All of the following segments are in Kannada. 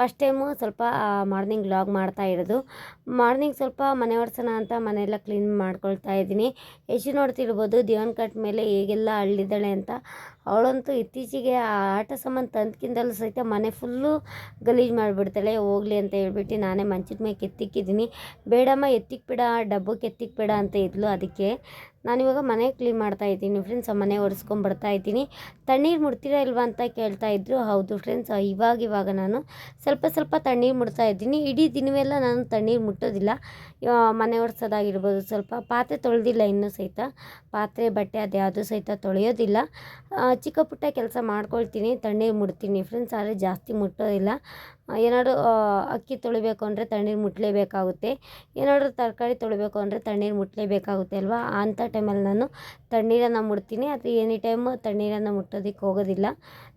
ಫಸ್ಟ್ ಟೈಮು ಸ್ವಲ್ಪ ಮಾರ್ನಿಂಗ್ ವ್ಲಾಗ್ ಮಾಡ್ತಾ ಇರೋದು. ಮಾರ್ನಿಂಗ್ ಸ್ವಲ್ಪ ಮನೆ ಒರೆಸೋಣ ಅಂತ ಮನೆಯೆಲ್ಲ ಕ್ಲೀನ್ ಮಾಡ್ಕೊಳ್ತಾ ಇದ್ದೀನಿ. ಯಶು ನೋಡ್ತಿರ್ಬೋದು, ದೇವನ್ ಕಟ್ ಮೇಲೆ ಹೇಗೆಲ್ಲ ಅಳ್ಳಿದ್ದಾಳೆ ಅಂತ ಅವಳಂತೂ ಇತ್ತೀಚೆಗೆ ಆ ಆಟ ಸಾಮಾನು ತಂದ್ಕಿಂದಲೂ ಸಹಿತ ಮನೆ ಫುಲ್ಲು ಗಲೀಜು ಮಾಡಿಬಿಡ್ತಾಳೆ. ಹೋಗಲಿ ಅಂತ ಹೇಳ್ಬಿಟ್ಟು ನಾನೇ ಮಂಚದ ಮೇಲೆ ಕೆತ್ತಿಕ್ಕಿದ್ದೀನಿ. ಬೇಡಮ್ಮ, ಎತ್ತಿಕ್ಬೇಡ ಡಬ್ಬಕ್ಕೆ ಎತ್ತಿಕ್ಬೇಡ ಅಂತ ಇದ್ಲು ಅದಕ್ಕೆ. ನಾನಿವಾಗ ಮನೆ ಕ್ಲೀನ್ ಮಾಡ್ತಾ ಇದ್ದೀನಿ ಫ್ರೆಂಡ್ಸ್ ಮನೆ ಒರೆಸ್ಕೊಂಡ್ ಬರ್ತಾ ಇದ್ದೀನಿ. ತಣ್ಣೀರು ಮುಡ್ತೀರಾ ಇಲ್ವಾ ಅಂತ ಕೇಳ್ತಾ ಇದ್ರು. ಹೌದು ಫ್ರೆಂಡ್ಸ್ ಇವಾಗ ಇವಾಗ ನಾನು ಸ್ವಲ್ಪ ಸ್ವಲ್ಪ ತಣ್ಣೀರು ಮುಟ್ತಾ ಇದ್ದೀನಿ. ಇಡೀ ದಿನವೆಲ್ಲ ನಾನು ತಣ್ಣೀರು ಮುಟ್ಟೋದಿಲ್ಲ. ಮನೆ ಒರೆಸೋದಾಗಿರ್ಬೋದು ಸ್ವಲ್ಪ. ಪಾತ್ರೆ ತೊಳೆದಿಲ್ಲ ಇನ್ನೂ ಸಹಿತ. ಪಾತ್ರೆ, ಬಟ್ಟೆ ಅದ್ಯಾವುದು ಸಹಿತ ತೊಳೆಯೋದಿಲ್ಲ. ಚಿಕ್ಕ ಪುಟ್ಟ ಕೆಲಸ ಮಾಡ್ಕೊಳ್ತೀನಿ. ತಣ್ಣೀರು ಮುಡ್ತೀನಿ. ಫ್ರೆಂಡ್ಸ್, ಆದರೆ ಜಾಸ್ತಿ ಮುಟ್ಟೋದಿಲ್ಲ. ಏನಾದ್ರು ಅಕ್ಕಿ ತೊಳಿಬೇಕು ಅಂದರೆ ತಣ್ಣೀರು ಮುಟ್ಟಲೇಬೇಕಾಗುತ್ತೆ ಏನಾದರೂ ತರಕಾರಿ ತೊಳಿಬೇಕು ಅಂದರೆ ತಣ್ಣೀರು ಮುಟ್ಟಲೇಬೇಕಾಗುತ್ತೆ ಅಲ್ವಾ? ಅಂಥ ಟೈಮಲ್ಲಿ ನಾನು ತಣ್ಣೀರನ್ನು ಮುಡ್ತೀನಿ ಆದರೆ ಎನಿ ಟೈಮ್ ತಣ್ಣೀರನ್ನು ಮುಟ್ಟೋದಕ್ಕೆ ಹೋಗೋದಿಲ್ಲ.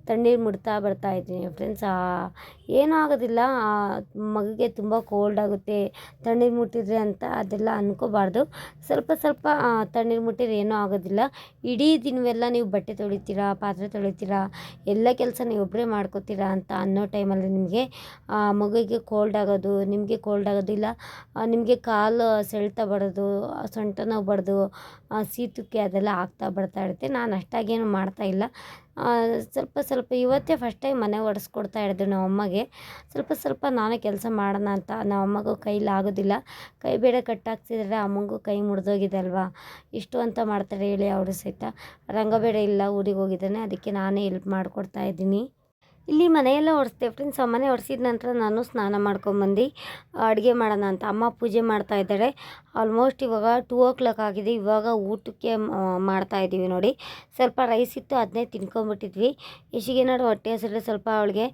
ತಣ್ಣೀರು ಮುಡ್ತಾ ಬರ್ತಾ ಇದ್ದೀನಿ ಫ್ರೆಂಡ್ಸ್ ಏನೂ ಆಗೋದಿಲ್ಲ. ಮಗುಗೆ ತುಂಬ ಕೋಲ್ಡ್ ಆಗುತ್ತೆ. ತಣ್ಣೀರು ಮುಟ್ಟಿದ್ರೆ ಅಂತ ಅದೆಲ್ಲ ಅಂದ್ಕೋಬಾರ್ದು ಸ್ವಲ್ಪ ಸ್ವಲ್ಪ ತಣ್ಣೀರು ಮುಟ್ಟಿದ್ರೆ ಏನೂ ಆಗೋದಿಲ್ಲ. ಇಡೀ ದಿನವೆಲ್ಲ ನೀವು ಬಟ್ಟೆ ತೊಳಿತೀರಾ, ಪಾತ್ರೆ ತೊಳಿತೀರಾ, ಎಲ್ಲ ಕೆಲಸ ನೀವು ಒಬ್ಬರೇ ಮಾಡ್ಕೋತೀರಾ ಅಂತ ಅನ್ನೋ ಟೈಮಲ್ಲಿ ನಿಮಗೆ ಮಗುವಿಗೆ ಕೋಲ್ಡ್ ಆಗೋದು ನಿಮಗೆ ಕೋಲ್ಡ್ ಆಗೋದಿಲ್ಲ ನಿಮಗೆ ಕಾಲು ಸೆಳೆತ ಬರೋದು ಆ, ಸೊಂಟ ನೋವು ಬರೋದು ಆ, ಸೀತುಕ್ಕೆ ಅದೆಲ್ಲ ಆಗ್ತಾ ಬರ್ತಾ ಇರುತ್ತೆ. ನಾನು ಅಷ್ಟಾಗೇನು ಮಾಡ್ತಾ ಇಲ್ಲ. ಸ್ವಲ್ಪ ಸ್ವಲ್ಪ ಇವತ್ತೇ ಫಸ್ಟ್ ಟೈಮ್ ಮನೆ ಇರೋದು ನಮ್ಮ ಅಮ್ಮಗೆ. ಸ್ವಲ್ಪ ಸ್ವಲ್ಪ ನಾನೇ ಕೆಲಸ ಮಾಡೋಣ ಅಂತ ನಮ್ಮ ಅಮ್ಮಗೂ ಕೈಲಿ ಆಗೋದಿಲ್ಲ. ಕೈ ಬೇಡ ಕಟ್ಟಾಕ್ಸಿದ್ರೆ ಅಮ್ಮಂಗೂ ಕೈ ಮುಡ್ದೋಗಿದೆ ಅಲ್ವಾ? ಇಷ್ಟು ಅಂತ ಮಾಡ್ತಾರೆ ಹೇಳಿ ಅವರು ಸಹಿತ. ರಂಗ ಬೇರೆ ಇಲ್ಲ ಊರಿಗೆ ಹೋಗಿದ್ದಾನೆ ಅದಕ್ಕೆ ನಾನೇ ಹೆಲ್ಪ್ ಮಾಡಿಕೊಡ್ತಾ ಇದ್ದೀನಿ. ಇಲ್ಲಿ ಮನೆಯೆಲ್ಲ ಒರೆಸ್ದೆ ಫ್ರೆಂಡ್ಸ್ ಮನೆ ಒರೆಸಿದ ನಂತರ ನಾನು ಸ್ನಾನ ಮಾಡ್ಕೊಂಬಂದು ಅಡುಗೆ ಮಾಡೋಣ ಅಂತ. ಅಮ್ಮ ಪೂಜೆ ಮಾಡ್ತಾ ಇದ್ದಾರೆ ಆಲ್ಮೋಸ್ಟ್ ಇವಾಗ ಟೂ ಓ ಕ್ಲಾಕ್ ಆಗಿದೆ. ಇವಾಗ ಊಟಕ್ಕೆ ಮಾಡ್ತಾ ಇದ್ದೀವಿ ನೋಡಿ. ಸ್ವಲ್ಪ ರೈಸ್ ಇತ್ತು ಅದನ್ನೇ ತಿನ್ಕೊಂಬಿಟ್ಟಿದ್ವಿ ಏನಾದ್ರು ಹೊಟ್ಟೆ ಹಸಿದ್ರೆ ಸ್ವಲ್ಪ ಅವಳಿಗೆ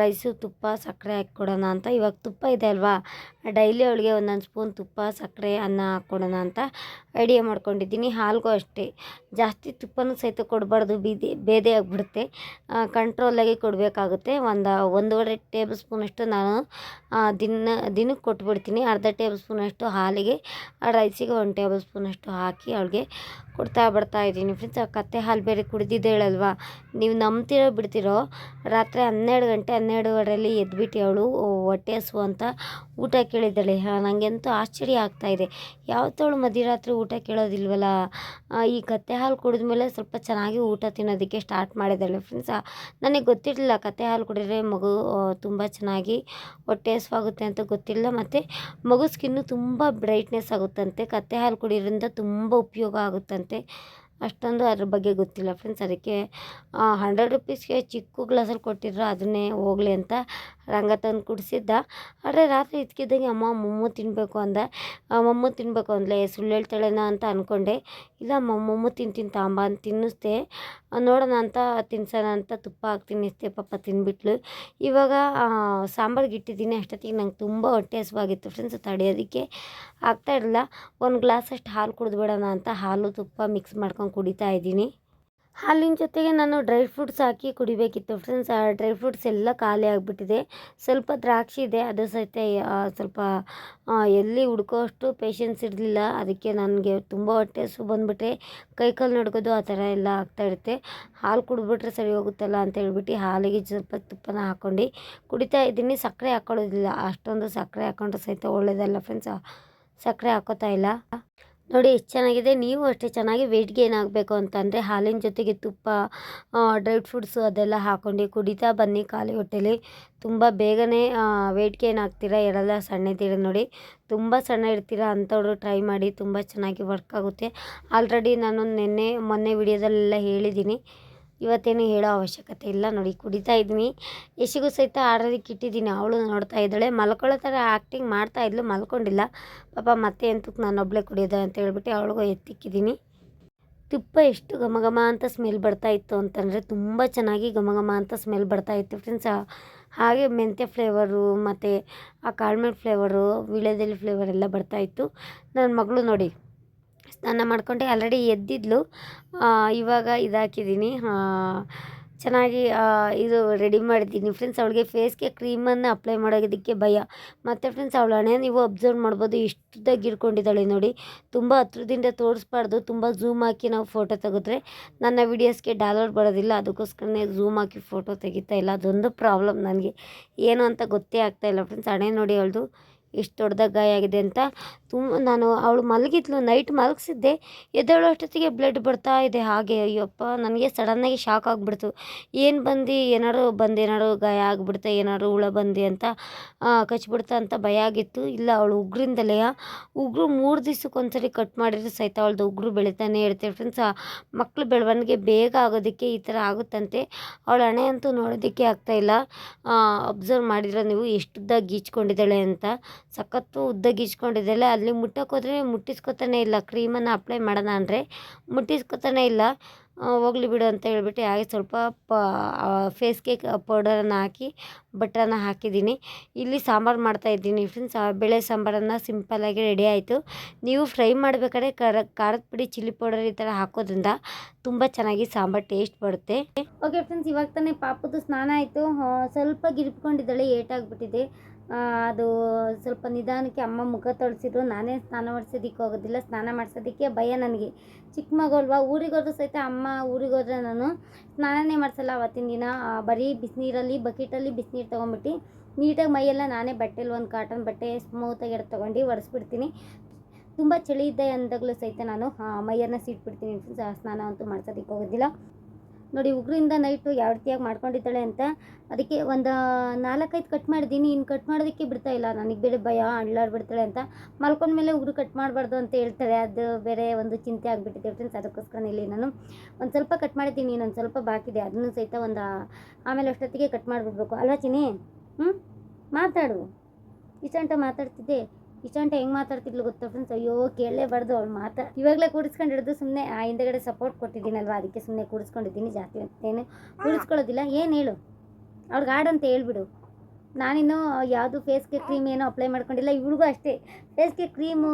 ರೈಸು ತುಪ್ಪ, ಸಕ್ಕರೆ ಹಾಕಿ ಕೊಡೋಣ ಅಂತ. ಇವಾಗ ತುಪ್ಪ ಇದೆ ಅಲ್ವಾ? ಡೈಲಿ ಅವಳಿಗೆ ಒಂದೊಂದು ಸ್ಪೂನ್ ತುಪ್ಪ, ಸಕ್ಕರೆ, ಅನ್ನ ಹಾಕ್ಕೊಡೋಣ ಅಂತ ಐಡಿಯಾ ಮಾಡ್ಕೊಂಡಿದ್ದೀನಿ. ಹಾಲಿಗೂ ಅಷ್ಟೇ. ಜಾಸ್ತಿ ತುಪ್ಪನೂ ಸಹಿತ ಕೊಡಬಾರ್ದು. ಬೀದಿ, ಬೇದೆ ಆಗಿಬಿಡುತ್ತೆ. ಕಂಟ್ರೋಲಾಗಿ ಕೊಡಬೇಕಾಗುತ್ತೆ. ಒಂದು, ಒಂದೂವರೆ ಟೇಬಲ್ ಸ್ಪೂನಷ್ಟು ನಾನು ದಿನ, ದಿನಕ್ಕೆ ಕೊಟ್ಬಿಡ್ತೀನಿ. ಅರ್ಧ ಟೇಬಲ್ ಸ್ಪೂನಷ್ಟು ಹಾಲಿಗೆ ರೈಸಿಗೆ ಒಂದು ಟೇಬಲ್ ಸ್ಪೂನಷ್ಟು ಹಾಕಿ ಅವಳಿಗೆ ಕೊಡ್ತಾ ಬರ್ತಾ ಇದ್ದೀನಿ. ಫ್ರೆಂಡ್ಸ್ ಆ ಕತ್ತೆ ಹಾಲು ಬೇರೆ ಕುಡಿದಿದ್ದೇಳಲ್ವಾ? ನೀವು ನಂಬ್ತಿರೋ ಬಿಡ್ತಿರೋ? ರಾತ್ರಿ ಹನ್ನೆರಡು ಗಂಟೆ ಹನ್ನೆರಡುವರೆಯಲ್ಲಿ ಎದ್ಬಿಟ್ಟು ಅವಳು ಹೊಟ್ಟೆ ಹಸು ಅಂತ ಊಟ ಕೇಳಿದ್ದಾಳೆ. ನನಗಂತೂ ಆಶ್ಚರ್ಯ ಆಗ್ತಾಯಿದೆ ಯಾವತ್ತವಳು ಮಧ್ಯರಾತ್ರಿ ಊಟ ಕೇಳೋದಿಲ್ವಲ್ಲ? ಈ ಕತ್ತೆ ಹಾಲು ಕುಡಿದ್ಮೇಲೆ ಸ್ವಲ್ಪ ಚೆನ್ನಾಗಿ ಊಟ ತಿನ್ನೋದಕ್ಕೆ ಸ್ಟಾರ್ಟ್ ಮಾಡಿದ್ದಾಳೆ. ಫ್ರೆಂಡ್ಸ್ ನನಗೆ ಗೊತ್ತಿರಲಿಲ್ಲ ಕತ್ತೆ ಹಾಲು ಕುಡಿದ್ರೆ ಮಗು ತುಂಬ ಚೆನ್ನಾಗಿ ಹೊಟ್ಟೆ ಹಸುವಾಗುತ್ತೆ ಅಂತ ಗೊತ್ತಿಲ್ಲ. ಮತ್ತು ಮಗು ಸ್ಕಿನ್ನು ತುಂಬ ಬ್ರೈಟ್ನೆಸ್ ಆಗುತ್ತಂತೆ. ಕತ್ತೆ ಹಾಲು ಕುಡಿಯೋದ್ರಿಂದ ತುಂಬ ಉಪಯೋಗ ಆಗುತ್ತಂತೆ. ಅಷ್ಟೊಂದು ಅದ್ರ ಬಗ್ಗೆ ಗೊತ್ತಿಲ್ಲ ಫ್ರೆಂಡ್ಸ್ ಅದಕ್ಕೆ ಹಂಡ್ರೆಡ್ ರುಪೀಸ್ಗೆ ಚಿಕ್ಕ ಗ್ಲಾಸಲ್ಲಿ ಕೊಟ್ಟಿದ್ರು, ಅದನ್ನೇ ಹೋಗಲಿ ಅಂತ ರಂಗ ತಂದು ಕುಡಿಸಿದ್ದ. ಆದರೆ ರಾತ್ರಿ ಇದ್ಕಿದ್ದಂಗೆ ಅಮ್ಮ ಮೊಮ್ಮು ತಿನ್ನಬೇಕು ಅಂದ. ಮೊಮ್ಮು ತಿನ್ನಬೇಕು ಅಂದಲೇ ಸುಳ್ಳು ಹೇಳ್ತಾಳೇನೋ ಅಂತ ಅಂದ್ಕೊಂಡೆ ಇಲ್ಲ ಅಮ್ಮ ಮೊಮ್ಮು ತಿಂತೀನಿ ತಾಂಬ ಅಂತ ತಿನ್ನಿಸ್ದೆ ನೋಡೋಣ ಅಂತ ತಿನ್ಸೋಣ ಅಂತ ತುಪ್ಪ ಹಾಕಿ ತಿನ್ನಿಸ್ದೆ ಪಾಪ ತಿನ್ಬಿಟ್ಲು. ಇವಾಗ ಸಾಂಬಾರ್ಗೆ ಇಟ್ಟಿದ್ದೀನಿ, ಅಷ್ಟೊತ್ತಿಗೆ ನಂಗೆ ತುಂಬ ಹೊಟ್ಟೆ ಹಸುವಾಗಿತ್ತು ಫ್ರೆಂಡ್ಸ್ ತಡೆಯೋದಕ್ಕೆ. ಆಗ್ತಾ ಇರಲಿಲ್ಲ. ಒಂದು ಗ್ಲಾಸ್ ಅಷ್ಟು ಹಾಲು ಕುಡಿದ್ಬಿಡೋಣ ಅಂತ ಹಾಲು ತುಪ್ಪ ಮಿಕ್ಸ್ ಮಾಡ್ಕೊಂಡು ಕುಡಿತಾ ಇದ್ದೀನಿ. ಹಾಲಿನ ಜೊತೆಗೆ ನಾನು ಡ್ರೈ ಫ್ರೂಟ್ಸ್ ಹಾಕಿ ಕುಡಿಬೇಕಿತ್ತು ಫ್ರೆಂಡ್ಸ್ ಆ ಡ್ರೈ ಫ್ರೂಟ್ಸ್ ಎಲ್ಲ ಖಾಲಿ ಆಗಿಬಿಟ್ಟಿದೆ. ಸ್ವಲ್ಪ ದ್ರಾಕ್ಷಿ ಇದೆ, ಅದು ಸಹಿತ ಸ್ವಲ್ಪ ಎಲ್ಲಿ ಎಲ್ಲಿ ಹುಡ್ಕೋಷ್ಟು ಪೇಷನ್ಸ್ ಇರಲಿಲ್ಲ. ಅದಕ್ಕೆ ನನಗೆ ತುಂಬ ಹೊಟ್ಟೆ ಹಸು ಬಂದುಬಿಟ್ರೆ ಕೈಕಾಲು ನಡ್ಕೋದು ಆ ಥರ ಎಲ್ಲ ಆಗ್ತಾ ಇರುತ್ತೆ. ಹಾಲು ಕುಡಿದ್ಬಿಟ್ರೆ ಸರಿ ಹೋಗುತ್ತಲ್ಲ ಅಂತ ಹೇಳ್ಬಿಟ್ಟು ಹಾಲಿಗೆ ಸ್ವಲ್ಪ ತುಪ್ಪನ ಹಾಕ್ಕೊಂಡು ಕುಡಿತಾ ಇದ್ದೀನಿ. ಸಕ್ಕರೆ ಹಾಕ್ಕೊಳ್ಳೋದಿಲ್ಲ ಅಷ್ಟೊಂದು ಸಕ್ಕರೆ ಹಾಕ್ಕೊಂಡ್ರೆ ಸಹಿತ ಒಳ್ಳೆಯದಲ್ಲ ಫ್ರೆಂಡ್ಸ್ ಸಕ್ಕರೆ ಹಾಕೋತಾ ಇಲ್ಲ. ನೋಡಿ, ಎಷ್ಟು ಚೆನ್ನಾಗಿದೆ. ನೀವು ಅಷ್ಟೇ ಚೆನ್ನಾಗಿ ವೆಯ್ಟ್ ಗೇನ್ ಆಗಬೇಕು ಅಂತಂದರೆ, ಹಾಲಿನ ಜೊತೆಗೆ ತುಪ್ಪ ಡ್ರೈ ಫ್ರೂಟ್ಸು ಅದೆಲ್ಲ ಹಾಕ್ಕೊಂಡು ಕುಡಿತಾ ಬನ್ನಿ. ಖಾಲಿ ಹೊಟ್ಟೆಲಿ ತುಂಬ ಬೇಗನೆ ವೆಯ್ಟ್ ಗೇನ್ ಆಗ್ತೀರಾ ಸಣ್ಣ ಸಣ್ಣದಿರ ನೋಡಿ. ತುಂಬ ಸಣ್ಣ ಇರ್ತೀರಾ ಅಂಥವ್ರು ಟ್ರೈ ಮಾಡಿ. ತುಂಬ ಚೆನ್ನಾಗಿ ವರ್ಕ್ ಆಗುತ್ತೆ. ಆಲ್ರೆಡಿ ನಾನು ನಿನ್ನೆ ಮೊನ್ನೆ ವಿಡಿಯೋದಲ್ಲೆಲ್ಲ ಹೇಳಿದ್ದೀನಿ. ಇವತ್ತೇನು ಹೇಳೋ ಅವಶ್ಯಕತೆ ಇಲ್ಲ ನೋಡಿ, ಕುಡಿತಾ ಇದ್ದೀನಿ ಯಶಿಗೂ ಸಹಿತ ಆಡೋದಕ್ಕೆ ಇಟ್ಟಿದ್ದೀನಿ. ಅವಳು ನೋಡ್ತಾ ಇದ್ದಾಳೆ. ಮಲ್ಕೊಳ್ಳೋ ಥರ ಆ್ಯಕ್ಟಿಂಗ್ ಮಾಡ್ತಾ ಇದ್ಲು, ಮಲ್ಕೊಂಡಿಲ್ಲ. ಪಾಪ ಮತ್ತೆ ಎಂತಕ್ಕೆ ನಾನು ಒಬ್ಬಳೇ ಕುಡಿಯೋದು ಅಂತ ಹೇಳ್ಬಿಟ್ಟು ಅವಳಿಗೂ ಎತ್ತಿಕ್ಕಿದ್ದೀನಿ. ತುಪ್ಪ ಎಷ್ಟು ಘಮ ಘಮ ಅಂತ ಸ್ಮೆಲ್ ಬರ್ತಾ ಇತ್ತು ಅಂತಂದರೆ ತುಂಬ ಚೆನ್ನಾಗಿ ಘಮ ಘಮ ಅಂತ ಸ್ಮೆಲ್ ಬರ್ತಾ ಇತ್ತು ಫ್ರೆಂಡ್ಸ್ ಹಾಗೆ ಮೆಂತ್ಯ ಫ್ಲೇವರು ಮತ್ತು ಆ ಕಾಳ್ಮೆಣ್ ಫ್ಲೇವರು ವೀಳ್ಯದೆಲೆ ಫ್ಲೇವರ್ ಎಲ್ಲ ಬರ್ತಾ ಇತ್ತು. ನನ್ನ ಮಗಳು ನೋಡಿ ಸ್ನಾನ ಮಾಡ್ಕೊಂಡೆ ಆಲ್ರೆಡಿ ಎದ್ದಿದ್ಲು. ಆ, ಇವಾಗ ಇದಾಕಿದ್ದೀನಿ ಚೆನ್ನಾಗಿ ಇದು ರೆಡಿ ಮಾಡಿದ್ದೀನಿ. ಫ್ರೆಂಡ್ಸ್ ಅವಳಿಗೆ ಫೇಸ್ಗೆ ಕ್ರೀಮನ್ನು ಅಪ್ಲೈ ಮಾಡೋದಕ್ಕೆ ಭಯ. ಮತ್ತು ಫ್ರೆಂಡ್ಸ್ ಅವಳ ಹಣೆ ನೀವು ಅಬ್ಸರ್ವ್ ಮಾಡ್ಬೋದು. ಇಷ್ಟದಾಗಿ ಇಟ್ಕೊಂಡಿದ್ದಾಳೆ ನೋಡಿ. ತುಂಬ ಹತ್ರದಿಂದ ತೋರಿಸ್ಬಾರ್ದು. ತುಂಬ ಝೂಮ್ ಹಾಕಿ ನಾವು ಫೋಟೋ ತೆಗೆದ್ರೆ ನನ್ನ ವೀಡಿಯೋಸ್ಗೆ ಡೌನ್ಲೋಡ್ ಬರೋದಿಲ್ಲ. ಅದಕ್ಕೋಸ್ಕರನೇ ಝೂಮ್ ಹಾಕಿ ಫೋಟೋ ತೆಗಿತಾ ಇಲ್ಲ. ಅದೊಂದು ಪ್ರಾಬ್ಲಮ್ ನನಗೆ. ಏನು ಅಂತ ಗೊತ್ತೇ ಆಗ್ತಾಯಿಲ್ಲ ಫ್ರೆಂಡ್ಸ್ ಹಣೆ ನೋಡಿ ಅವಳದು. ಎಷ್ಟು ದೊಡ್ಡದಾಗಿ ಗಾಯ ಆಗಿದೆ ಅಂತ ತುಂಬ ನಾನು ಅವಳು ಮಲಗಿದ್ಲು ನೈಟ್ ಮಲಗಿಸಿದ್ದೆ ಎದ್ದೇಳೋಷ್ಟೊತ್ತಿಗೆ ಬ್ಲಡ್ ಬರ್ತಾ ಇದೆ ಹಾಗೆ, ಅಯ್ಯಪ್ಪ, ನನಗೆ ಸಡನ್ನಾಗಿ ಶಾಕ್ ಆಗಿಬಿಡ್ತು. ಏನು ಬಂದು, ಏನಾರು ಬಂದು, ಏನಾರು ಗಾಯ ಆಗಿಬಿಡ್ತಾ, ಏನಾರು ಹುಳ ಬಂದು ಅಂತ ಕಚ್ಬಿಡ್ತಾ ಅಂತ ಭಯ ಆಗಿತ್ತು. ಇಲ್ಲ, ಅವಳು ಉಗ್ರಿಂದಲೇ ಉಗ್ರು ಮೂರು ದಿವ್ಸಕ್ಕೆ ಒಂದ್ಸರಿ ಕಟ್ ಮಾಡಿದ್ರೆ ಸಹಿತ, ಅವಳದು ಉಗ್ರು ಬೆಳೀತಾನೆ ಇರ್ತೇವೆ ಫ್ರೆಂಡ್ಸ್ ಮಕ್ಕಳು ಬೆಳವಣಿಗೆ ಬೇಗ ಆಗೋದಕ್ಕೆ ಈ ಥರ ಆಗುತ್ತಂತೆ. ಅವಳ ಹಣೆ ಅಂತೂ ನೋಡೋದಕ್ಕೆ ಆಗ್ತಾಯಿಲ್ಲ ಅಬ್ಸರ್ವ್ ಮಾಡಿದ್ರೆ ನೀವು ಎಷ್ಟು ಉದ್ದ ಗೀಚ್ಕೊಂಡಿದ್ದಾಳೆ ಅಂತ, ಸಖತ್ತು ಉದ್ದ ಗೀಚ್ಕೊಂಡಿದ್ದಾಳೆ. ಅಲ್ಲಿ ಮುಟ್ಟಕ್ಕೆ ಹೋದರೆ ಮುಟ್ಟಿಸ್ಕೊತಾನೆ ಇಲ್ಲ. ಕ್ರೀಮನ್ನು ಅಪ್ಲೈ ಮಾಡೋಣ ಅಂದರೆ ಮುಟ್ಟಿಸ್ಕೊತಾನೆ ಇಲ್ಲ. ಹೋಗ್ಲಿ ಬಿಡು ಅಂತ ಹೇಳ್ಬಿಟ್ಟು ಹಾಗೆ ಸ್ವಲ್ಪ ಪ ಫೇಸ್ಗೆ ಪೌಡರನ್ನು ಹಾಕಿ ಬಟ್ರನ್ನು ಹಾಕಿದ್ದೀನಿ. ಇಲ್ಲಿ ಸಾಂಬಾರು ಮಾಡ್ತಾ ಇದ್ದೀನಿ ಫ್ರೆಂಡ್ಸ್ ಬೇಳೆ ಸಾಂಬಾರನ್ನು ಸಿಂಪಲ್ಲಾಗಿ ರೆಡಿ ಆಯಿತು. ನೀವು ಫ್ರೈ ಮಾಡಬೇಕಾದ್ರೆ ಖಾರ, ಖಾರದ ಪುಡಿ ಚಿಲ್ಲಿ ಪೌಡರ್ ಈ ಥರ ಹಾಕೋದ್ರಿಂದ ತುಂಬ ಚೆನ್ನಾಗಿ ಸಾಂಬಾರು ಟೇಸ್ಟ್ ಬರುತ್ತೆ. ಓಕೆ ಫ್ರೆಂಡ್ಸ್ ಇವಾಗ ತಾನೇ ಪಾಪದ್ದು ಸ್ನಾನ ಆಯಿತು. ಸ್ವಲ್ಪ ಗಿರ್ಕೊಂಡಿದ್ದಾಳೆ ಏಟಾಗ್ಬಿಟ್ಟಿದೆ. ಅದು ಸ್ವಲ್ಪ ನಿಧಾನಕ್ಕೆ ಅಮ್ಮ ಮುಖ ತೊಳೆಸಿದ್ರು. ನಾನೇ ಸ್ನಾನ ಮಾಡಿಸೋದಕ್ಕೆ ಹೋಗೋದಿಲ್ಲ ಸ್ನಾನ ಮಾಡಿಸೋದಕ್ಕೆ ಭಯ ನನಗೆ. ಚಿಕ್ಕ ಮಗು ಅಲ್ವಾ? ಸಹಿತ ಅಮ್ಮ ಊರಿಗೆ ಹೋದ್ರೆ ನಾನು ಸ್ನಾನನೇ ಮಾಡಿಸಲ್ಲ ಅವತ್ತಿನ ದಿನ ಬರೀ ಬಿಸಿನೀರಲ್ಲಿ, ಬಕೆಟಲ್ಲಿ ಬಿಸಿನೀರು ತೊಗೊಂಬಿಟ್ಟು ನೀಟಾಗಿ ಮೈಯೆಲ್ಲ ನಾನೇ ಬಟ್ಟೆಲಿ ಒಂದು ಕಾಟನ್ ಬಟ್ಟೆ ಸ್ಮೂತಾಗಿ ಎಡ್ ತೊಗೊಂಡು ಒರೆಸ್ಬಿಡ್ತೀನಿ. ತುಂಬ ಚಳಿ ಇದ್ದೆ ಅಂದಾಗಲೂ ಸಹಿತ ನಾನು ಮೈಯನ್ನು ಸೀಟ್ಬಿಡ್ತೀನಿ. ಸ್ನಾನ ಅಂತೂ ಮಾಡ್ಸೋದಕ್ಕೆ ಹೋಗೋದಿಲ್ಲ. ನೋಡಿ ಉಗ್ರಿಂದ ನೈಟು ಯಾವ ರೀತಿಯಾಗಿ ಮಾಡ್ಕೊಂಡಿದ್ದಾಳೆ ಅಂತ ಅದಕ್ಕೆ ಒಂದು ನಾಲ್ಕೈದು ಕಟ್ ಮಾಡಿದ್ದೀನಿ ಇನ್ನು ಕಟ್ ಮಾಡೋದಕ್ಕೆ ಬಿಡ್ತಾ ಇಲ್ಲ. ನನಗೆ ಬೇರೆ ಭಯ ಅಳ್ಳಾಡ್ಬಿಡ್ತಾಳೆ ಅಂತ. ಮಲ್ಕೊಂಡ್ಮೇಲೆ ಉಗುರು ಕಟ್ ಮಾಡಬಾರ್ದು ಅಂತ ಹೇಳ್ತಾರೆ ಅದು ಬೇರೆ ಒಂದು ಚಿಂತೆ ಆಗಿಬಿಟ್ಟಿದೆ ಫ್ರೆಂಡ್ಸ್ ಅದಕ್ಕೋಸ್ಕರ ಇಲ್ಲಿ ನಾನು ಒಂದು ಸ್ವಲ್ಪ ಕಟ್ ಮಾಡಿದ್ದೀನಿ, ಇನ್ನೊಂದು ಸ್ವಲ್ಪ ಬಾಕಿದೆ ಅದನ್ನು ಸಹಿತ ಒಂದು ಆಮೇಲೆ ಅಷ್ಟೊತ್ತಿಗೆ ಕಟ್ ಮಾಡಿಬಿಡ್ಬೇಕು. ಅಲ್ವಾ ಚಿನಿ ಹ್ಞೂ ಮಾತಾಡು. ಇಷ್ಟಂಟ ಮಾತಾಡ್ತಿದ್ದೆ. ಇಷ್ಟಂಟ ಹೆಂಗ್ ಮಾತಾಡ್ತಿದ್ಲು ಗೊತ್ತಾ ಫ್ರೆಂಡ್ಸ್ ಅಯ್ಯೋ, ಕೇಳಲೇಬಾರ್ದು ಅವ್ಳು ಮಾತಾ. ಇವಾಗಲೇ ಕೂಡಿಸ್ಕೊಂಡು ಹಿಡಿದು ಸುಮ್ಮನೆ ಆ ಹಿಂದೆಗಡೆ ಸಪೋರ್ಟ್ ಕೊಟ್ಟಿದ್ದೀನಲ್ವಾ? ಅದಕ್ಕೆ ಸುಮ್ಮನೆ ಕೂಡಿಸ್ಕೊಂಡಿದ್ದೀನಿ ಜಾಸ್ತಿ ಏನು ಕೂಡಿಸ್ಕೊಳ್ಳೋದಿಲ್ಲ? ಏನು ಹೇಳು? ಅವ್ಳಿಗೆ ಆಡಂತ ಹೇಳ್ಬಿಡು. ನಾನಿನ್ನು ಯಾವುದು ಫೇಸ್ಗೆ ಕ್ರೀಮ್ ಏನೋ ಅಪ್ಲೈ ಮಾಡ್ಕೊಂಡಿಲ್ಲ. ಇವ್ರಿಗೂ ಅಷ್ಟೇ. ಫೇಸ್ಗೆ ಕ್ರೀಮು